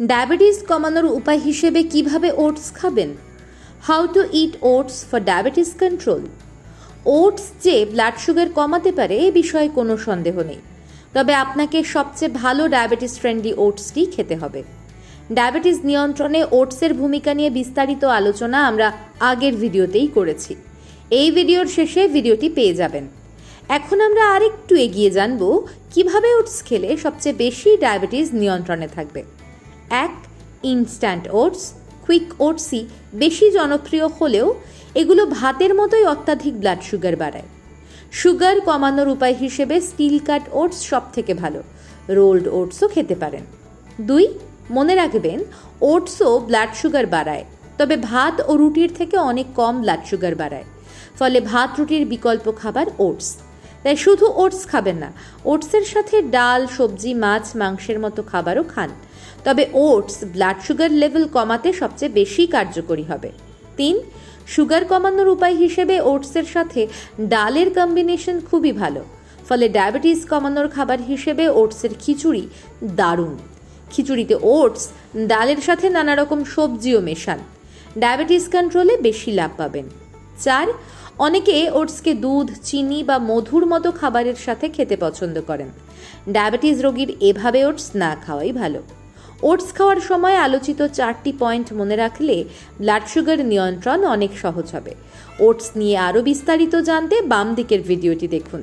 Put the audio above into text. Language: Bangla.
ডায়াবেটিস কমানোর উপায় হিসেবে কীভাবে ওটস খাবেন? How to eat oats for diabetes control oats যে ব্লাড সুগার কমাতে পারে এ বিষয়ে কোনো সন্দেহ নেই। তবে আপনাকে সবচেয়ে ভালো ডায়াবেটিস ফ্রেন্ডলি ওটসটি খেতে হবে। ডায়াবেটিস নিয়ন্ত্রণে ওটসের ভূমিকা নিয়ে বিস্তারিত আলোচনা আমরা আগের ভিডিওতেই করেছি। এই ভিডিওর শেষে ভিডিওটি পেয়ে যাবেন। এখন আমরা আরেকটু এগিয়ে জানব, কীভাবে ওটস খেলে সবচেয়ে বেশি ডায়াবেটিস নিয়ন্ত্রণে থাকবে? এক ইনস্ট্যান্ট ওটস কুইক ওটসই বেশি জনপ্রিয় হলেও এগুলো ভাতের মতোই অত্যাধিক ব্লাড সুগার বাড়ায়। সুগার কমানোর উপায় হিসেবে স্টিল কাট ওটস সব থেকে ভালো রোল্ড ওটসও খেতে পারেন। দুই, মনে রাখবেন ওটসও ব্লাড সুগার বাড়ায়, তবে ভাত ও রুটির থেকে অনেক কম ব্লাড সুগার বাড়ায়, ফলে ভাত রুটির বিকল্প খাবার ওটস তাই শুধু ওটস খাবেন না, ওটসের সাথে ডাল, সবজি, মাছ, মাংসের মতো খাবারও খান। তবে ওটস ব্লাড সুগার লেভেল কমাতে সবচেয়ে বেশি কার্যকরী হবে। তিন, সুগার কমানোর উপায় হিসেবে ওটসের সাথে ডালের কম্বিনেশন খুবই ভালো। ফলে ডায়াবেটিস কমানোর খাবার হিসেবে ওটসের খিচুড়ি দারুণ। খিচুড়িতে ওটস, ডালের সাথে নানা রকম সবজিও মেশান। ডায়াবেটিস কন্ট্রোলে বেশি লাভ পাবেন। চার অনেকে ওটসকে দুধ, চিনি বা মধুর মতো খাবারের সাথে খেতে পছন্দ করেন। ডায়াবেটিস রোগীর এভাবে ওটস না খাওয়াই ভালো। ওটস খাওয়ার সময় আলোচিত চারটি পয়েন্ট মনে রাখলে ব্লাড সুগার নিয়ন্ত্রণ অনেক সহজ হবে। ওটস নিয়ে আরও বিস্তারিত জানতে বাম দিকের ভিডিওটি দেখুন।